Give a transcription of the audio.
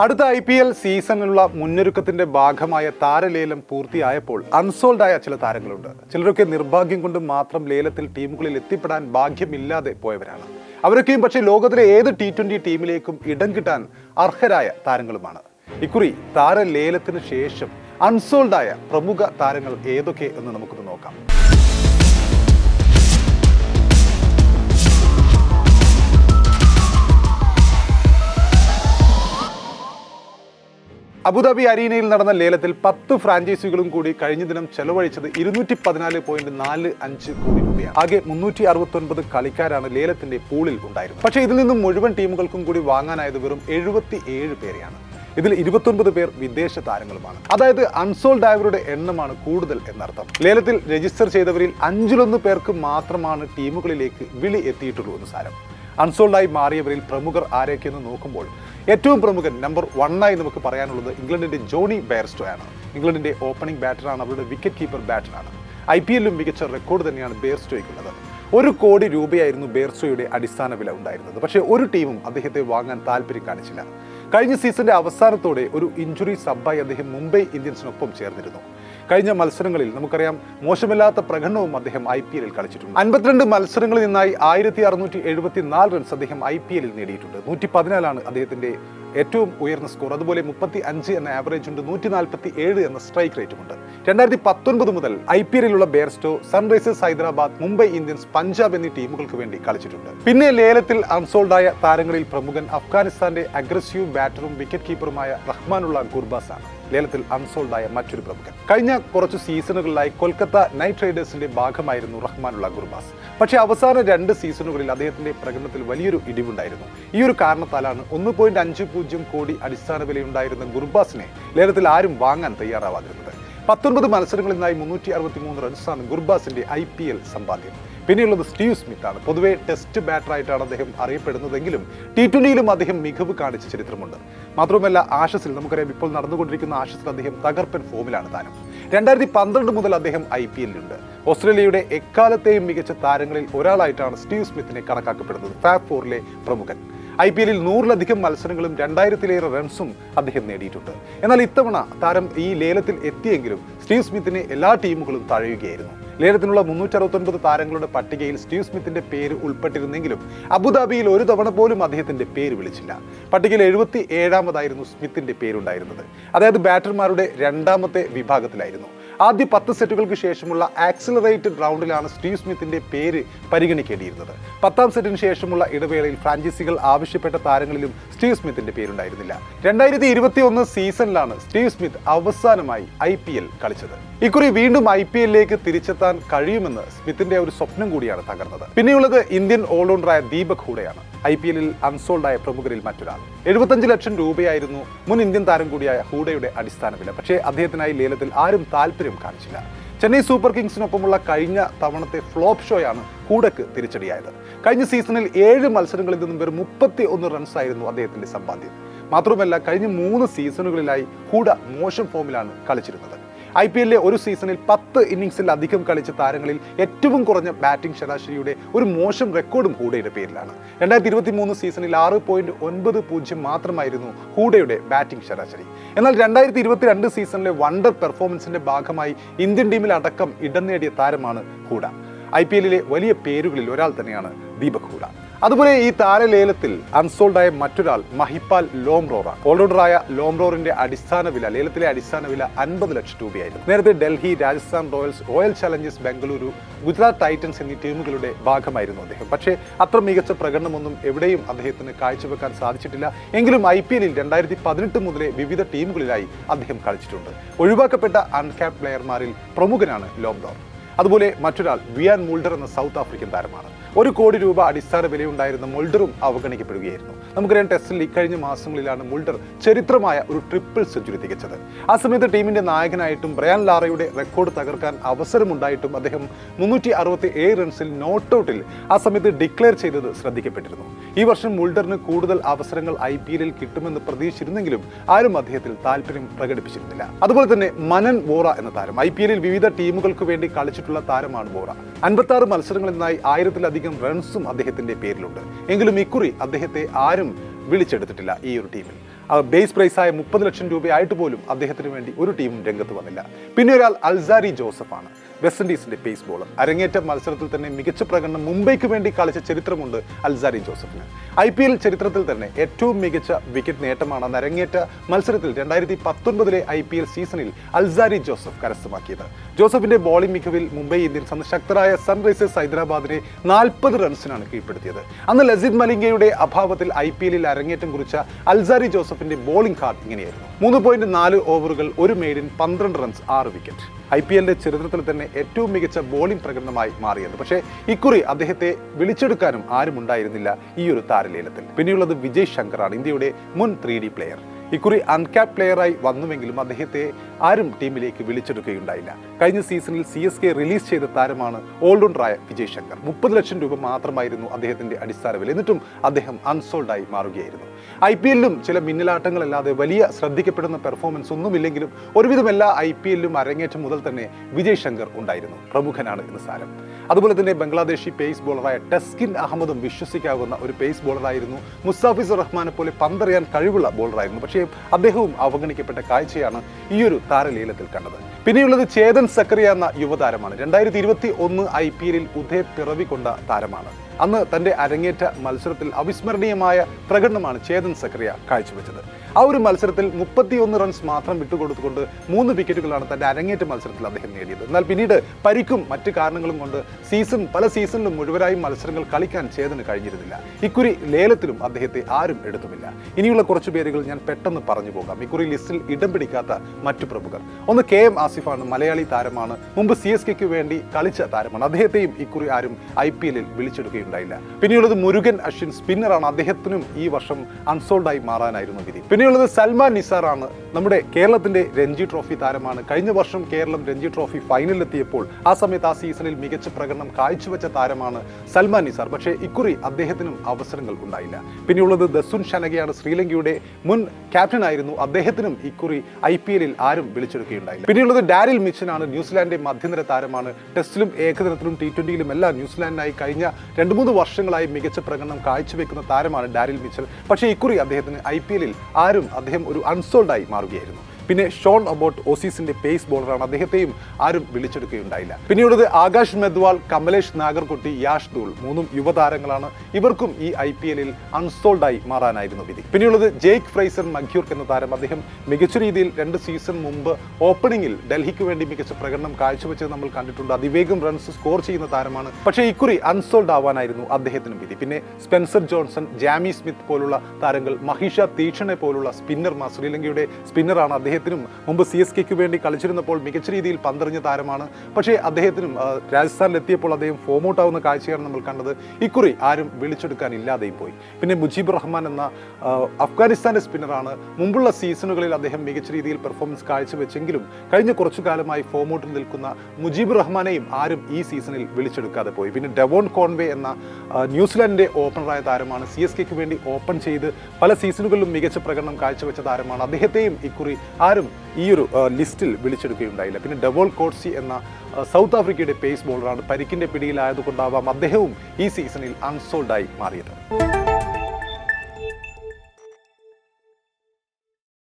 അടുത്ത I P L സീസണിലുള്ള മുന്നൊരുക്കത്തിന്റെ ഭാഗമായ താരലേലം പൂർത്തിയായപ്പോൾ അൺസോൾഡ് ആയ ചില താരങ്ങളുണ്ട്. ചിലരൊക്കെ നിർഭാഗ്യം കൊണ്ട് മാത്രം ലേലത്തിൽ ടീമുകളിൽ എത്തിപ്പെടാൻ ഭാഗ്യമില്ലാതെ പോയവരാണ്. അവരൊക്കെയും പക്ഷേ ലോകത്തിലെ ഏത് ടി ട്വന്റി ടീമിലേക്കും ഇടം കിട്ടാൻ അർഹരായ താരങ്ങളുമാണ്. ഇക്കുറി താരലേലത്തിന് ശേഷം അൺസോൾഡ് ആയ പ്രമുഖ താരങ്ങൾ ഏതൊക്കെ എന്ന് നമുക്കൊന്ന് നോക്കാം. അബുദാബി അരീനയിൽ നടന്ന ലേലത്തിൽ പത്ത് ഫ്രാഞ്ചൈസികളും കൂടി കഴിഞ്ഞ ദിനം ചെലവഴിച്ചത് ഇരുന്നൂറ്റി പതിനാല് പോയിന്റ് നാല് അഞ്ച് കോടി രൂപയാണ്. ആകെ മുന്നൂറ്റി അറുപത്തൊൻപത് കളിക്കാരാണ് ലേലത്തിന്റെ പൂളിൽ ഉണ്ടായിരുന്നത്. പക്ഷേ ഇതിൽ നിന്നും മുഴുവൻ ടീമുകൾക്കും കൂടി വാങ്ങാനായത് വെറും എഴുപത്തി ഏഴ് പേരെയാണ്. ഇതിൽ ഇരുപത്തൊൻപത് പേർ വിദേശ താരങ്ങളുമാണ്. അതായത് അൺസോൾഡ് ആയവരുടെ എണ്ണമാണ് കൂടുതൽ എന്നർത്ഥം. ലേലത്തിൽ രജിസ്റ്റർ ചെയ്തവരിൽ അഞ്ചിലൊന്ന് പേർക്ക് മാത്രമാണ് ടീമുകളിലേക്ക് വിളി എത്തിയിട്ടുള്ളൂ എന്ന് സാരം. അൺസോൾഡായി മാറിയവരിൽ പ്രമുഖർ ആരൊക്കെയെന്ന് നോക്കുമ്പോൾ ഏറ്റവും പ്രമുഖൻ നമ്പർ വണ്ണായി നമുക്ക് പറയാനുള്ളത് ഇംഗ്ലണ്ടിന്റെ ജോണി ബെയർസ്റ്റോ ആണ് ഇംഗ്ലണ്ടിന്റെ ഓപ്പണിംഗ് ബാറ്ററാണ് അവരുടെ വിക്കറ്റ് കീപ്പർ ബാറ്ററാണ് ഐ പി എല്ലിലും മികച്ച റെക്കോർഡ് തന്നെയാണ് ബെയർസ്റ്റോയ്ക്കുള്ളത് ഒരു കോടി രൂപയായിരുന്നു ബെയർസ്റ്റോയുടെ അടിസ്ഥാന വില ഉണ്ടായിരുന്നത്. പക്ഷേ ഒരു ടീമും അദ്ദേഹത്തെ വാങ്ങാൻ താല്പര്യം കാണിച്ചില്ല. കഴിഞ്ഞ സീസണിന്റെ അവസാനത്തോടെ ഒരു ഇഞ്ചുറി സബ്ബായി അദ്ദേഹം മുംബൈ ഇന്ത്യൻസിനൊപ്പം ചേർന്നിരുന്നു. കഴിഞ്ഞ മത്സരങ്ങളിൽ നമുക്കറിയാം മോശമില്ലാത്ത പ്രകടനവും അദ്ദേഹം ഐ പി എല്ലിൽ കളിച്ചിട്ടുണ്ട്. അൻപത്തിരണ്ട് മത്സരങ്ങളിൽ നിന്നായി ആയിരത്തി അറുന്നൂറ്റി എഴുപത്തി നാല് റൺസ് അദ്ദേഹം ഐ പി എല്ലിൽ നേടിയിട്ടുണ്ട്. നൂറ്റി പതിനാലാണ് അദ്ദേഹത്തിന്റെ ഏറ്റവും ഉയർന്ന സ്കോർ അതുപോലെ മുപ്പത്തി അഞ്ച് എന്ന ആവറേജ് ഉണ്ട്. നൂറ്റി നാൽപ്പത്തി ഏഴ് എന്ന സ്ട്രൈക്ക് റേറ്റും ഉണ്ട്. രണ്ടായിരത്തി പത്തൊൻപത് മുതൽ I P എല്ലിലുള്ള Bairstow Sunrisers Hyderabad Mumbai Indians Punjab എന്നീ ടീമുകൾക്ക് വേണ്ടി കളിച്ചിട്ടുണ്ട്. പിന്നെ ലേലത്തിൽ അൺസോൾഡായ താരങ്ങളിൽ പ്രമുഖൻ അഫ്ഗാനിസ്ഥാന്റെ അഗ്രസീവ് ബാറ്ററും വിക്കറ്റ് കീപ്പറുമായ റഹ്മാനുള്ള ഗുർബാസ് ആണ് ലേലത്തിൽ അൺസോൾഡായ മറ്റൊരു പ്രമുഖൻ. കഴിഞ്ഞ കുറച്ച് സീസണുകളിലായി കൊൽക്കത്ത നൈറ്റ് റൈഡേഴ്സിന്റെ ഭാഗമായിരുന്നു റഹ്മാനുള്ള ഗുർബാസ് പക്ഷേ അവസാന രണ്ട് സീസണുകളിൽ അദ്ദേഹത്തിന്റെ പ്രകടനത്തിൽ വലിയൊരു ഇടിവുണ്ടായിരുന്നു. ഈ ഒരു കാരണത്താലാണ് ഒന്ന് പോയിന്റ് അഞ്ച് പൂജ്യം കോടി അടിസ്ഥാന വിലയുണ്ടായിരുന്ന ഗുർബാസിനെ ലേലത്തിൽ ആരും വാങ്ങാൻ തയ്യാറാവാതിരുന്നത്. പത്തൊൻപത് മത്സരങ്ങളിൽ നിന്നായി മുന്നൂറ്റി അറുപത്തി മൂന്ന് റൺസാണ് ഗുർബാസിന്റെ ഐ പി എൽ സമ്പാദ്യം. പിന്നെയുള്ളത് സ്റ്റീവ് സ്മിത്ത് ആണ്. പൊതുവെ ടെസ്റ്റ് ബാറ്ററായിട്ടാണ് അദ്ദേഹം അറിയപ്പെടുന്നതെങ്കിലും ടി ട്വന്റിയിലും അദ്ദേഹം മികവ് കാണിച്ച ചരിത്രമുണ്ട്. മാത്രമല്ല ആഷസിൽ നമുക്കറിയാം ഇപ്പോൾ നടന്നുകൊണ്ടിരിക്കുന്ന ആഷസിൽ അദ്ദേഹം തകർപ്പൻ ഫോമിലാണ് താരം. രണ്ടായിരത്തി പന്ത്രണ്ട് മുതൽ അദ്ദേഹം ഐ പി എല്ലിലുണ്ട്. ഓസ്ട്രേലിയയുടെ എക്കാലത്തെയും മികച്ച താരങ്ങളിൽ ഒരാളായിട്ടാണ് സ്റ്റീവ് സ്മിത്തിനെ കണക്കാക്കപ്പെടുന്നത് ഫാബ് ഫോറിലെ പ്രമുഖൻ. ഐ പി എല്ലിൽ നൂറിലധികം മത്സരങ്ങളും രണ്ടായിരത്തിലേറെ റൺസും അദ്ദേഹം നേടിയിട്ടുണ്ട്. എന്നാൽ ഇത്തവണ താരം ഈ ലേലത്തിൽ എത്തിയെങ്കിലും സ്റ്റീവ് സ്മിത്തിനെ എല്ലാ ടീമുകളും തഴയുകയായിരുന്നു. ലേലത്തിനുള്ള മുന്നൂറ്റി അറുപത്തൊൻപത് താരങ്ങളുടെ പട്ടികയിൽ സ്റ്റീവ് സ്മിത്തിന്റെ പേര് ഉൾപ്പെട്ടിരുന്നെങ്കിലും അബുദാബിയിൽ ഒരു തവണ പോലും അദ്ദേഹത്തിന്റെ പേര് വിളിച്ചില്ല. പട്ടികയിൽ എഴുപത്തി ഏഴാമതായിരുന്നു സ്മിത്തിന്റെ പേരുണ്ടായിരുന്നത്. അതായത് ബാറ്റർമാരുടെ രണ്ടാമത്തെ വിഭാഗത്തിലായിരുന്നു. ആദ്യ പത്ത് സെറ്റുകൾക്ക് ശേഷമുള്ള ആക്സിലറേറ്റഡ് റൗണ്ടിലാണ് സ്റ്റീവ് സ്മിത്തിന്റെ പേര് പരിഗണിക്കേണ്ടിയിരുന്നത്. പത്താം സെറ്റിന് ശേഷമുള്ള ഇടവേളയിൽ ഫ്രാഞ്ചൈസികൾ ആവശ്യപ്പെട്ട താരങ്ങളിലും സ്റ്റീവ് സ്മിത്തിന്റെ പേരുണ്ടായിരുന്നില്ല. രണ്ടായിരത്തി ഇരുപത്തി ഒന്ന് സീസണിലാണ് സ്റ്റീവ് സ്മിത്ത് അവസാനമായി ഐ പി എൽ കളിച്ചത്. ഇക്കുറി വീണ്ടും ഐ പി എല്ലിലേക്ക് തിരിച്ചെത്താൻ കഴിയുമെന്ന് സ്മിത്തിന്റെ ഒരു സ്വപ്നം കൂടിയാണ് തകർന്നത്. പിന്നെയുള്ളത് ഇന്ത്യൻ ഓൾറൗണ്ടറായ ദീപക് ഹൂഡയാണ്. ഐ പി എല്ലിൽ അൺസോൾഡായ പ്രമുഖരിൽ മറ്റൊരാൾ. എഴുപത്തഞ്ച് ലക്ഷം രൂപയായിരുന്നു മുൻ ഇന്ത്യൻ താരം കൂടിയായ ഹൂഡയുടെ അടിസ്ഥാന വില. പക്ഷേ അദ്ദേഹത്തിനായി ലേലത്തിൽ ആരും താല്പര്യം കാണിച്ചില്ല. ചെന്നൈ സൂപ്പർ കിങ്സിനൊപ്പമുള്ള കഴിഞ്ഞ തവണത്തെ ഫ്ലോപ്പ് ഷോയാണ് ഹൂഡക്ക് തിരിച്ചടിയായത്. കഴിഞ്ഞ സീസണിൽ ഏഴ് മത്സരങ്ങളിൽ നിന്നും വെറും മുപ്പത്തി ഒന്ന് റൺസായിരുന്നു അദ്ദേഹത്തിന്റെ സമ്പാദ്യം. മാത്രമല്ല കഴിഞ്ഞ മൂന്ന് സീസണുകളിലായി ഹൂഡ മോശം ഫോമിലാണ് കളിച്ചിരുന്നത്. ഐ പി എല്ലിലെ ഒരു സീസണിൽ പത്ത് ഇന്നിങ്സിലധികം കളിച്ച താരങ്ങളിൽ ഏറ്റവും കുറഞ്ഞ ബാറ്റിംഗ് ശരാശരിയുടെ ഒരു മോശം റെക്കോർഡും ഹൂഡയുടെ പേരിലാണ്. രണ്ടായിരത്തി ഇരുപത്തി മൂന്ന് സീസണിൽ ആറ് പോയിന്റ് ഒൻപത് പൂജ്യം മാത്രമായിരുന്നു ഹൂഡയുടെ ബാറ്റിംഗ് ശരാശരി. എന്നാൽ രണ്ടായിരത്തി ഇരുപത്തി രണ്ട് സീസണിലെ വണ്ടർ പെർഫോമൻസിന്റെ ഭാഗമായി ഇന്ത്യൻ ടീമിൽ അടക്കം ഇടം നേടിയ താരമാണ് ഹൂഡ. ഐ പി എല്ലിലെ വലിയ പേരുകളിൽ ഒരാൾ തന്നെയാണ് ദീപക് ഹൂഡ. അതുപോലെ ഈ താരലേലത്തിൽ അൺസോൾഡായ മറ്റൊരാൾ മഹിപ്പാൽ ലോംറോറ. ഓൾറൗണ്ടറായ ലോംറോറിന്റെ അടിസ്ഥാന വില ലേലത്തിലെ അടിസ്ഥാന വില അൻപത് ലക്ഷം രൂപയായിരുന്നു. നേരത്തെ Delhi Rajasthan Royals Royal Challengers Bengaluru Gujarat Titans എന്നീ ടീമുകളുടെ ഭാഗമായിരുന്നു അദ്ദേഹം. പക്ഷേ അത്ര മികച്ച പ്രകടനമൊന്നും എവിടെയും അദ്ദേഹത്തിന് കാഴ്ചവെക്കാൻ സാധിച്ചിട്ടില്ല. എങ്കിലും ഐ പി എല്ലിൽ രണ്ടായിരത്തി പതിനെട്ട് മുതലേ വിവിധ ടീമുകളിലായി അദ്ദേഹം കളിച്ചിട്ടുണ്ട്. ഒഴിവാക്കപ്പെട്ട അൺക്യാപ് പ്ലെയർമാരിൽ പ്രമുഖനാണ് ലോംറോർ. അതുപോലെ മറ്റൊരാൾ വിയാൻ മുൾഡർ എന്ന സൗത്ത് ആഫ്രിക്കൻ താരമാണ്. ഒരു കോടി രൂപ അടിസ്ഥാന വിലയുണ്ടായിരുന്ന മുൾഡറും അവഗണിക്കപ്പെടുകയായിരുന്നു. നമുക്കറിയാം ടെസ്റ്റിൽ ഇക്കഴിഞ്ഞ മാസങ്ങളിലാണ് മുൾഡർ ചരിത്രമായ ഒരു ട്രിപ്പിൾ സെഞ്ചുറി തികച്ചത്. ആ സമയത്ത് ടീമിന്റെ നായകനായിട്ടും ബ്രയാൻ ലാറയുടെ റെക്കോർഡ് തകർക്കാൻ അവസരമുണ്ടായിട്ടും അദ്ദേഹം മുന്നൂറ്റി അറുപത്തി ഏഴ് റൺസിൽ നോട്ട് ഔട്ടിൽ ആ സമയത്ത് ഡിക്ലെയർ ചെയ്തത് ശ്രദ്ധിക്കപ്പെട്ടിരുന്നു. ഈ വർഷം മുൾഡറിന് കൂടുതൽ അവസരങ്ങൾ ഐ പി എല്ലിൽ കിട്ടുമെന്ന് പ്രതീക്ഷിച്ചിരുന്നെങ്കിലും ആരും അദ്ദേഹത്തിൽ താല്പര്യം പ്രകടിപ്പിച്ചിരുന്നില്ല. അതുപോലെ തന്നെ മനൻ വോറ എന്ന താരം ഐ പി എല്ലിൽ വിവിധ ടീമുകൾക്ക് വേണ്ടി കളിച്ചിട്ടുള്ള താരമാണ് ബോറ. അൻപത്തി ആറ് മത്സരങ്ങളിൽ നിന്നായി ആയിരത്തിലധികം റൺസും അദ്ദേഹത്തിന്റെ പേരിലുണ്ട്. എങ്കിലും ഇക്കുറി അദ്ദേഹത്തെ ആരും വിളിച്ചെടുത്തിട്ടില്ല ഈ ഒരു ടീമിൽ. ബേസ് പ്രൈസായ മുപ്പത് ലക്ഷം രൂപയായിട്ട് പോലും അദ്ദേഹത്തിന് വേണ്ടി ഒരു ടീമും രംഗത്ത് വന്നില്ല. പിന്നെ ഒരാൾ അൽസാരി ജോസഫാണ്. വെസ്റ്റ് ഇൻഡീസിന്റെ പേസ് ബോളർ അരങ്ങേറ്റ മത്സരത്തിൽ തന്നെ മികച്ച പ്രകടനം മുംബൈക്ക് വേണ്ടി കളിച്ച ചരിത്രമുണ്ട് അൽസാരി ജോസഫിന്. ഐ പി എൽ ചരിത്രത്തിൽ തന്നെ ഏറ്റവും മികച്ച വിക്കറ്റ് നേട്ടമാണ് അന്ന് അരങ്ങേറ്റ മത്സരത്തിൽ രണ്ടായിരത്തി പത്തൊൻപതിലെ ഐ പി എൽ സീസണിൽ അൽസാരി ജോസഫ് കരസ്ഥമാക്കിയത്. ജോസഫിന്റെ ബോളിംഗ് മികവിൽ മുംബൈ ഇന്ത്യൻസ് അന്ന് ശക്തരായ സൺറൈസേഴ്സ് ഹൈദരാബാദിനെ നാൽപ്പത് റൺസിനാണ് കീഴ്പ്പെടുത്തിയത്. അന്ന് ലസിത് മലിംഗയുടെ അഭാവത്തിൽ ഐ പി എല്ലിൽ അരങ്ങേറ്റം കുറിച്ച അൽസാരി ജോസഫിന്റെ ബോളിംഗ് കാർഡ് ഇങ്ങനെയായിരുന്നു. മൂന്ന് പോയിന്റ് നാല് ഓവറുകൾ ഒരു മെയ്ഡിൻ പന്ത്രണ്ട് റൺസ് ആറ് വിക്കറ്റ് ഐ പി എല്ലിന്റെ ചരിത്രത്തിൽ തന്നെ ഏറ്റവും മികച്ച ബോളിംഗ് പ്രകടനമായി മാറിയത്. പക്ഷേ ഇക്കുറി അദ്ദേഹത്തെ വിളിച്ചെടുക്കാനും ആരും ഉണ്ടായിരുന്നില്ല ഈ ഒരു താരലീലത്തിൽ. പിന്നെയുള്ളത് വിജയ് ശങ്കറാണ് ഇന്ത്യയുടെ മുൻ ത്രീ പ്ലെയർ ഇക്കുറി അൺക്യാപ് പ്ലെയറായി വന്നുവെങ്കിലും അദ്ദേഹത്തെ ആരും ടീമിലേക്ക് വിളിച്ചെടുക്കുകയുണ്ടായില്ല. കഴിഞ്ഞ സീസണിൽ സി എസ് കെ റിലീസ് ചെയ്ത താരമാണ് ഓൾറൗണ്ടറായ വിജയ് ശങ്കർ മുപ്പത് ലക്ഷം രൂപ മാത്രമായിരുന്നു അദ്ദേഹത്തിന്റെ അടിസ്ഥാന വില. എന്നിട്ടും അദ്ദേഹം അൺസോൾഡായി മാറുകയായിരുന്നു. ഐ പി എല്ലിലും ചില മിന്നലാട്ടങ്ങളല്ലാതെ വലിയ ശ്രദ്ധിക്കപ്പെടുന്ന പെർഫോമൻസ് ഒന്നുമില്ലെങ്കിലും ഒരുവിധം എല്ലാ ഐ പി എല്ലിലും അരങ്ങേറ്റം മുതൽ തന്നെ വിജയ് ശങ്കർ ഉണ്ടായിരുന്നു. പ്രമുഖനാണ് എന്ന് സാരം. അതുപോലെ തന്നെ ബംഗ്ലാദേശി പേസ് ബോളറായ ടെസ്കിൻ അഹമ്മദും വിശ്വസിക്കാവുന്ന ഒരു പേസ് ബോളറായിരുന്നു മുസ്താഫിസുർ റഹ്മാനെ പോലെ പന്തറിയാൻ കഴിവുള്ള ബോളറായിരുന്നു പക്ഷേ അദ്ദേഹവും അവഗണിക്കപ്പെട്ട കാഴ്ചയാണ് ഈ ഒരു താരലീലത്തിൽ കണ്ടത്. പിന്നെയുള്ളത് ചേതൻ സക്കറിയ എന്ന യുവതാരമാണ്. രണ്ടായിരത്തി ഇരുപത്തി ഒന്ന് ഐ പി എല്ലിൽ ഉദയ പിറവികൊണ്ട താരമാണ്. അന്ന് തന്റെ അരങ്ങേറ്റ മത്സരത്തിൽ അവിസ്മരണീയമായ പ്രകടനമാണ് ചേതൻ സക്കറിയ കാഴ്ചവെച്ചത്. ആ ഒരു മത്സരത്തിൽ മുപ്പത്തിയൊന്ന് റൺസ് മാത്രം വിട്ടുകൊടുത്തുകൊണ്ട് മൂന്ന് വിക്കറ്റുകളാണ് തന്റെ അരങ്ങേറ്റ മത്സരത്തിൽ അദ്ദേഹം നേടിയത്. എന്നാൽ പിന്നീട് പരിക്കും മറ്റ് കാരണങ്ങളും കൊണ്ട് സീസൺ പല സീസണിലും മുഴുവനായും മത്സരങ്ങൾ കളിക്കാൻ ചേതന് കഴിഞ്ഞിരുന്നില്ല. ഇക്കുറി ലേലത്തിലും അദ്ദേഹത്തെ ആരും എടുത്തുമില്ല. ഇനിയുള്ള കുറച്ച് പേരുകൾ ഞാൻ പെട്ടെന്ന് പറഞ്ഞു പോകാം. ഇക്കുറി ലിസ്റ്റിൽ ഇടം പിടിക്കാത്ത മറ്റു പ്രമുഖർ. ഒന്ന് കെ എം ആസിഫാണ് മലയാളി താരമാണ്. മുമ്പ് സി എസ് കെക്ക് വേണ്ടി കളിച്ച താരമാണ്. അദ്ദേഹത്തെയും ഇക്കുറി ആരും ഐ പി എല്ലിൽ വിളിച്ചെടുക്കുകയുണ്ടായില്ല. പിന്നെയുള്ളത് മുരുകൻ അശ്വിൻ സ്പിന്നറാണ് അദ്ദേഹത്തിനും ഈ വർഷം അൺസോൾഡായി മാറാനായിരുന്നു വിധി. പിന്നെയുള്ളത് സൽമാൻ നിസാറാണ്. നമ്മുടെ കേരളത്തിന്റെ രഞ്ജി ട്രോഫി താരമാണ്. കഴിഞ്ഞ വർഷം കേരളം രഞ്ജി ട്രോഫി ഫൈനലിലെത്തിയപ്പോൾ ആ സമയത്ത് ആ സീസണിൽ മികച്ച പ്രകടനം കാഴ്ചവെച്ച താരമാണ് സൽമാൻ നിസാർ. പക്ഷേ ഇക്കുറി അദ്ദേഹത്തിനും അവസരങ്ങൾ ഉണ്ടായില്ല. പിന്നെയുള്ളത് ദസുൻ ഷനഗയാണ് ശ്രീലങ്കയുടെ മുൻ ക്യാപ്റ്റൻ ആയിരുന്നു അദ്ദേഹത്തിനും ഇക്കുറി ഐ പി എല്ലിൽ ആരും വിളിച്ചെടുക്കുകയുണ്ടായില്ല. പിന്നെയുള്ളത് ഡാരിൽ മിച്ചനാണ് ന്യൂസിലാൻഡിന്റെ മധ്യനിര താരമാണ്. ടെസ്റ്റിലും ഏകദിനത്തിലും ടി ട്വന്റിയിലും എല്ലാം ന്യൂസിലാൻഡിനായി കഴിഞ്ഞ രണ്ട് മൂന്ന് വർഷങ്ങളായി മികച്ച പ്രകടനം കാഴ്ചവെക്കുന്ന താരമാണ് ഡാരിൽ മിച്ചൽ. പക്ഷേ ഇക്കുറി അദ്ദേഹത്തിന് ഐ പി എല്ലിൽ ആരും അദ്ദേഹം ഒരു അൺസോൾഡായി മാറുകയായിരുന്നു. പിന്നെ ഷോൺ അബോട്ട് ഓസീസിന്റെ പേസ് ബോളറാണ്. അദ്ദേഹത്തെയും ആരും വിളിച്ചെടുക്കുകയുണ്ടായില്ല. പിന്നെയുള്ളത് ആകാശ് മെദ്വാൾ കമലേഷ് നാഗർകുട്ടി യാഷ് ദൂൾ മൂന്നും യുവതാരങ്ങളാണ്. ഇവർക്കും ഈ ഐ പി എല്ലിൽ അൺസോൾഡായി മാറാനായിരുന്നു വിധി. പിന്നെയുള്ളത് ജെയ്ക്ക് ഫ്രൈസർ മഖ്യൂർക്ക് എന്ന താരം. അദ്ദേഹം മികച്ച രീതിയിൽ രണ്ട് സീസൺ മുമ്പ് ഓപ്പണിംഗിൽ ഡൽഹിക്ക് വേണ്ടി മികച്ച പ്രകടനം കാഴ്ചവെച്ചത് നമ്മൾ കണ്ടിട്ടുണ്ട്. അതിവേഗം റൺസ് സ്കോർ ചെയ്യുന്ന താരമാണ്. പക്ഷേ ഇക്കുറി അൺസോൾഡ് ആവാനായിരുന്നു അദ്ദേഹത്തിനും വിധി. പിന്നെ സ്പെൻസർ ജോൺസൺ ജാമി സ്മിത്ത് പോലുള്ള താരങ്ങൾ മഹിഷ തീക്ഷണെ പോലുള്ള സ്പിന്നർമാർ ശ്രീലങ്കയുടെ സ്പിന്നറാണ് അദ്ദേഹത്തിനും മുമ്പ് സി എസ് കെക്ക് വേണ്ടി കളിച്ചിരുന്നപ്പോൾ മികച്ച രീതിയിൽ പന്തെറിഞ്ഞ താരമാണ്. പക്ഷേ അദ്ദേഹത്തിനും രാജസ്ഥാനിലെത്തിയപ്പോൾ അദ്ദേഹം ഫോം ഔട്ട് ആവുന്ന കാഴ്ചയാണ് നമ്മൾ കണ്ടത്. ഇക്കുറി ആരും വിളിച്ചെടുക്കാൻ ഇല്ലാതെയും പോയി. പിന്നെ മുജീബ് റഹ്മാൻ എന്ന ആ, അഫ്ഗാനിസ്ഥാന്റെ സ്പിന്നറാണ് മുമ്പുള്ള സീസണുകളിൽ അദ്ദേഹം മികച്ച രീതിയിൽ പെർഫോമൻസ് കാഴ്ചവെച്ചെങ്കിലും കഴിഞ്ഞ കുറച്ചു കാലമായി ഫോം ഔട്ടിൽ നിൽക്കുന്ന മുജീബ് റഹ്മാനെയും ആരും ഈ സീസണിൽ വിളിച്ചെടുക്കാതെ പോയി. പിന്നെ ഡെവോൺ കോൺവേ എന്ന ആ, ന്യൂസിലാൻഡിന്റെ ഓപ്പണറായ താരമാണ് സി എസ് കെക്ക് വേണ്ടി ഓപ്പൺ ചെയ്ത് പല സീസണുകളിലും മികച്ച പ്രകടനം കാഴ്ചവെച്ച താരമാണ്. അദ്ദേഹത്തെയും ഇക്കുറി ആരും ഈ ഒരു ലിസ്റ്റിൽ വിളിച്ചെടുക്കുകയുണ്ടായില്ല. പിന്നെ ഡബോൾ കോട്സി എന്ന സൗത്ത് ആഫ്രിക്കയുടെ പേസ് ബോളറാണ് പരിക്കിന്റെ പിടിയിലായതുകൊണ്ടാവാം അദ്ദേഹവും ഈ സീസണിൽ അൺസോൾഡായി മാറിയത്.